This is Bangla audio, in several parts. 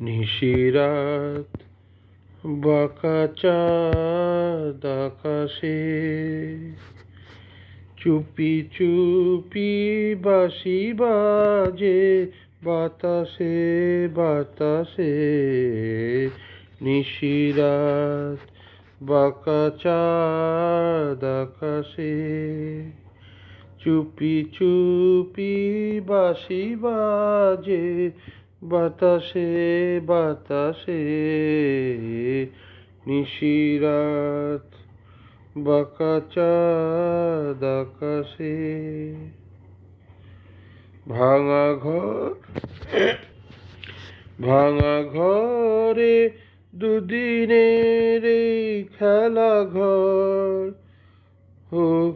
নিশিরাত বাঁকা চাঁদ আকাশে। চুপি চুপি বাঁশি বাজে, বাতাসে বাতাসে। নিশিরাত বাঁকা চাঁদ আকাশে। চুপি চুপি বাঁশি বাজে বাতাসে বাতাসে নিশিরাত বাঁকা চাঁদ আকাশে। ভাঙা ঘর, ভাঙা ঘরে দুদিনের খেলা ঘর। হোক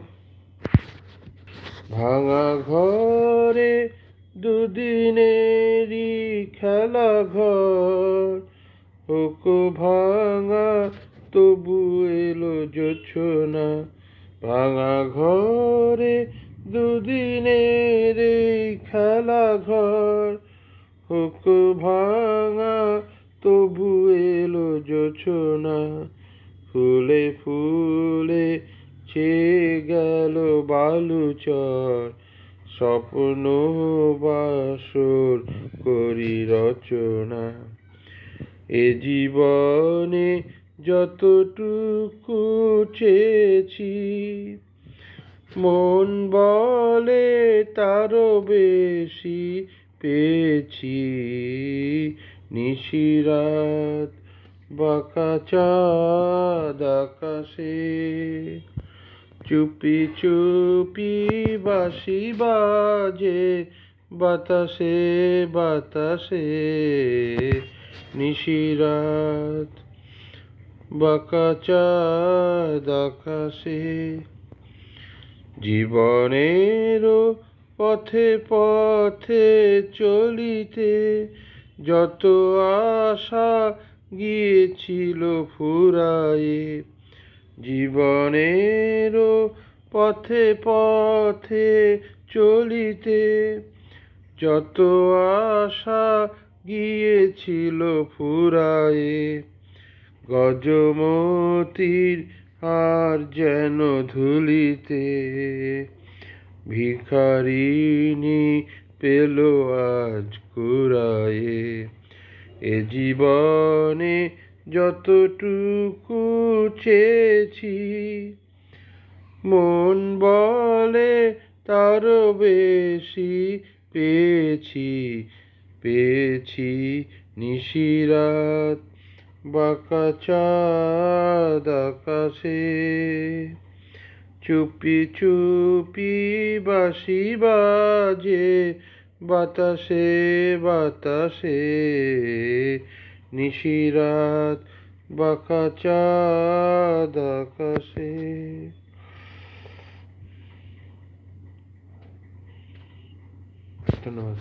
ভাঙা ঘরে দুদিনেরই খেলা ঘর হোক ভাঙা তবু এলো জোছনা। ভাঙা ঘরে দুদিনের খেলা ঘর হোক ভাঙা তবু এলো জোছনা। ফুলে ফুলে ছেয়ে গেল বালুচর স্বপ্ন বাসর করি রচনা। এ জীবনে যতটুকু চেয়েছি, মন বলে তারও বেশি পেয়েছি। নিশিরাত, বাঁকা চাঁদ আকাশে চুপি চুপি বাঁশি বাজে, বাতাসে বাতাসে নিশিরাত বাঁকা চাঁদ জীবনেরও পথে পথে চলিতে যত আশা গিয়েছিল ফুরায়ে, জীবনেরও পথে পথে চলিতে যত আশা গিয়েছিল ফুরায়ে, গজমতির আর যেন ধুলিতে ভিখারিণী পেল আজ কুড়ায়ে। এ জীবনে যতটুকু চেয়েছি মন বলে তারও বেশি পেয়েছি পেয়েছি নিশিরাত, বাঁকা চাঁদ আকাশে। চুপি চুপি বাসি বাজে, বাতাসে বাতাসে। নিশিরাত, বাঁকা চাঁদ আকাশে। ধন্যবাদ